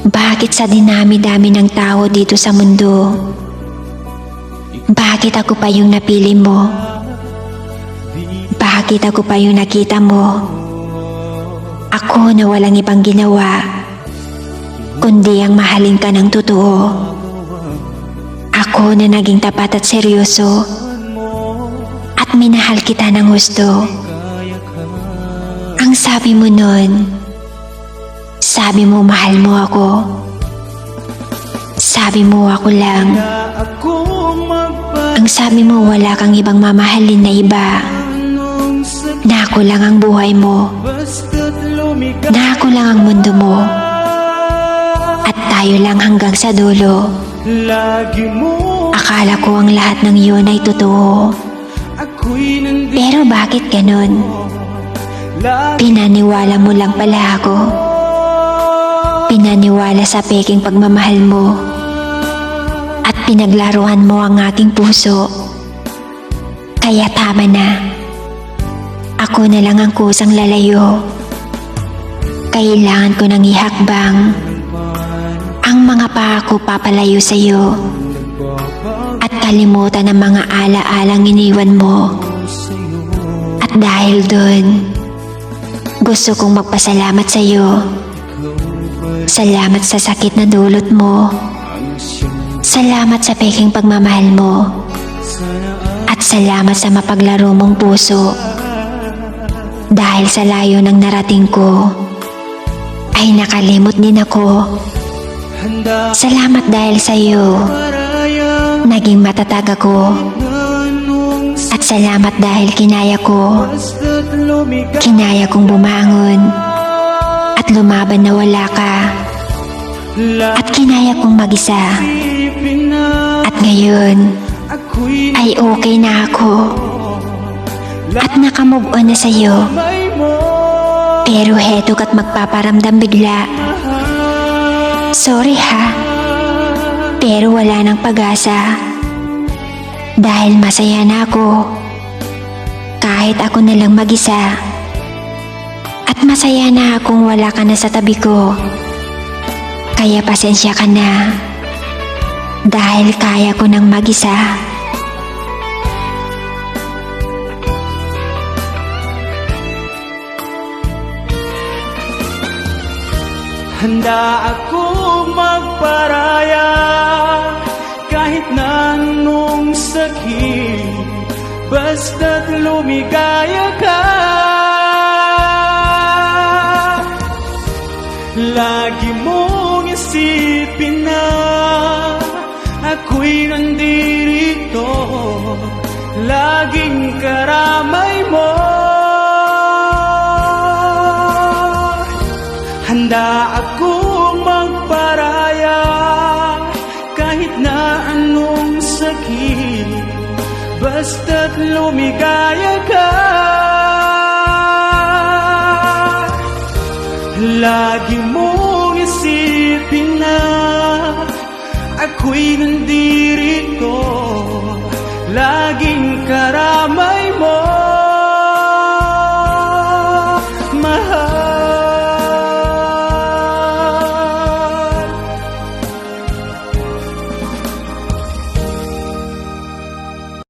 Bakit sa dinami-dami ng tao dito sa mundo? Bakit ako pa yung napili mo? Bakit ako pa yung nakita mo? Ako na walang ibang ginawa, kundi ang mahalin ka ng totoo. Ako na naging tapat at seryoso, at minahal kita ng gusto. Ang sabi mo nun, sabi mo mahal mo ako. Sabi mo ako lang. Ang sabi mo wala kang ibang mamahalin na iba. Na ako lang ang buhay mo. Na ako lang ang mundo mo. At tayo lang hanggang sa dulo. Akala ko ang lahat ng yun ay totoo. Pero bakit? Lagi Pinaniwala mo lang pala ako. Pinaniwala sa peking pagmamahal mo. At pinaglaruan mo ang aking puso. Kaya tama na. Ako na lang ang kusang lalayo. Kailangan ko nang ihakbang. Ang mga paa ko papalayo sa iyo. At kalimutan ang mga ala-alang iniwan mo. At dahil doon, gusto kong magpasalamat sa iyo. Salamat sa sakit na dulot mo. Salamat sa peking pagmamahal mo. At salamat sa mapaglaro mong puso. Dahil sa layo ng narating ko, ay nakalimot din ako. Salamat dahil sa iyo. Naging matatag ako. At salamat dahil kinaya ko. Kinaya kong bumangon. At lumaban na wala ka. At kinaya kong mag-isa. At ngayon, ay okay na ako. At nakamove on na sa'yo. Pero heto ka't magpaparamdam bigla. Sorry ha. Pero wala nang pag-asa. Dahil masaya na ako. Kahit ako na lang mag-isa. At masaya na akong wala ka na sa tabi ko. Kaya pasensya ka na. Dahil kaya ko nang mag-isa. Handa akong magparaya kahit na anong sakit Basta't lumigaya ka isipin na ako'y nandirito. Laging karamay mo. Handa akong magparaya kahit na anong sakit. Basta't lumigaya ka. Lagi mong Ako'y nandirito Lagi